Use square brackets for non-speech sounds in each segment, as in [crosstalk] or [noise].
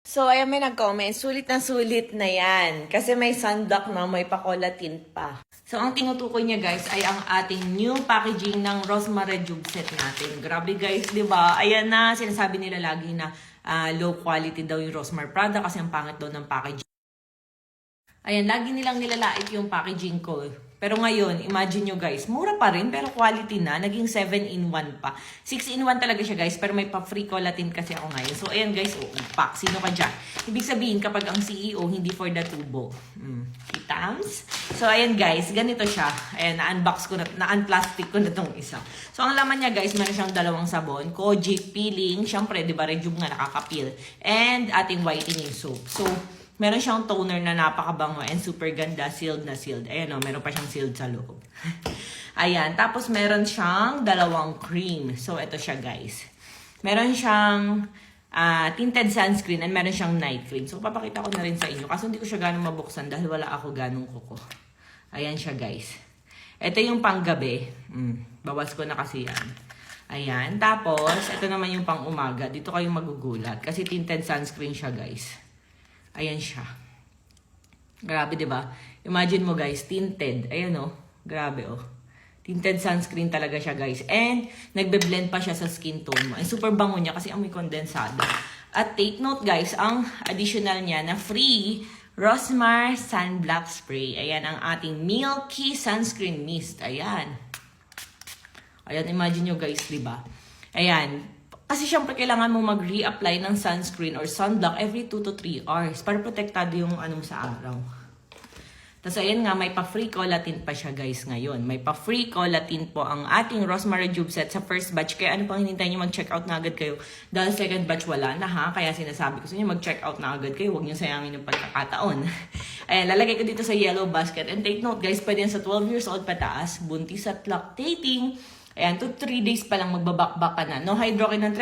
So, ayan may nag-comment, sulit na sulit na yan. Kasi may sunblock na may pakola tint pa. So, ang tinutukoy niya guys ay ang ating new packaging ng Rosemary Jug set natin. Grabe guys, di ba? Ayan na, sinasabi nila lagi na ah, low quality daw yung Rosemary product kasi ang pangit daw ng packaging. Ayan, lagi nilang nilalait yung packaging ko. Pero ngayon, imagine nyo guys, mura pa rin pero quality na. Naging 7-in-1 pa. 6-in-1 talaga siya guys, pero may pa-free collatin kasi ako ngayon. So ayan guys, oh, pack. Sino ka dyan? Ibig sabihin, kapag ang CEO, hindi for the tubo. Mm. Kitams? So ayan guys, ganito siya. Ayan, na-unbox ko na, na-unplastic ko na tong isa. So ang laman niya guys, meron siyang dalawang sabon. Kojic peeling, syempre, di ba, rejuve nga nakakapil. And ating whitening soap. So, Meron siyang toner na napakabango and super ganda, sealed na sealed. Ayan o, meron pa siyang sealed sa loob. [laughs] Ayan, tapos meron siyang dalawang cream. So, ito siya guys. Meron siyang ah, tinted sunscreen and meron siyang night cream. So, papakita ko na rin sa inyo. Kaso hindi ko siya ganong mabuksan dahil wala ako ganong kuko. Ayan siya guys. Ito yung panggabi. Mm, bawas ko na kasi yan. Ayan. Tapos, ito naman yung pang umaga. Dito kayong magugulat. Kasi tinted sunscreen siya guys. Ayan siya. Grabe, di ba? Imagine mo guys, tinted. Ayan oh. Grabe oh. Tinted sunscreen talaga siya guys. And nagbe-blend pa siya sa skin tone mo. And super bango niya kasi amoy kondensado. At take note guys, ang additional niya na free Rosmar Sunblock Spray. Ayan ang ating Milky Sunscreen Mist. Ayan. Ayan, imagine nyo guys, di ba? Ayan. Kasi syempre kailangan mo mag-reapply ng sunscreen or sunblock every 2 to 3 hours para protektado yung ano sa araw. Tapos ayan nga, may pa-free collatin pa siya guys ngayon. May pa-free collatin po ang ating Rosemary Jube set sa first batch. Kaya ano pang hinintay nyo mag-check out na agad kayo. Dahil second batch wala na ha. Kaya sinasabi ko sa inyo mag-check out na agad kayo. Huwag nyo sayangin yung pagkakataon. [laughs] ayan, lalagay ko dito sa yellow basket. And take note guys, pwede sa 12 years old pataas. Buntis at lactating. Ayan, 2 3 days pa lang magbabakbak ka na. No hydroquinone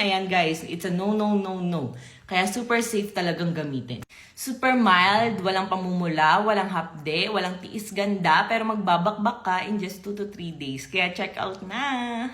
Ayan guys, it's a no, no, no, no. Kaya super safe talagang gamitin. Super mild, walang pamumula, walang hapde, walang tiis ganda, pero magbabakbak ka in just 2 to 3 days. Kaya check out na!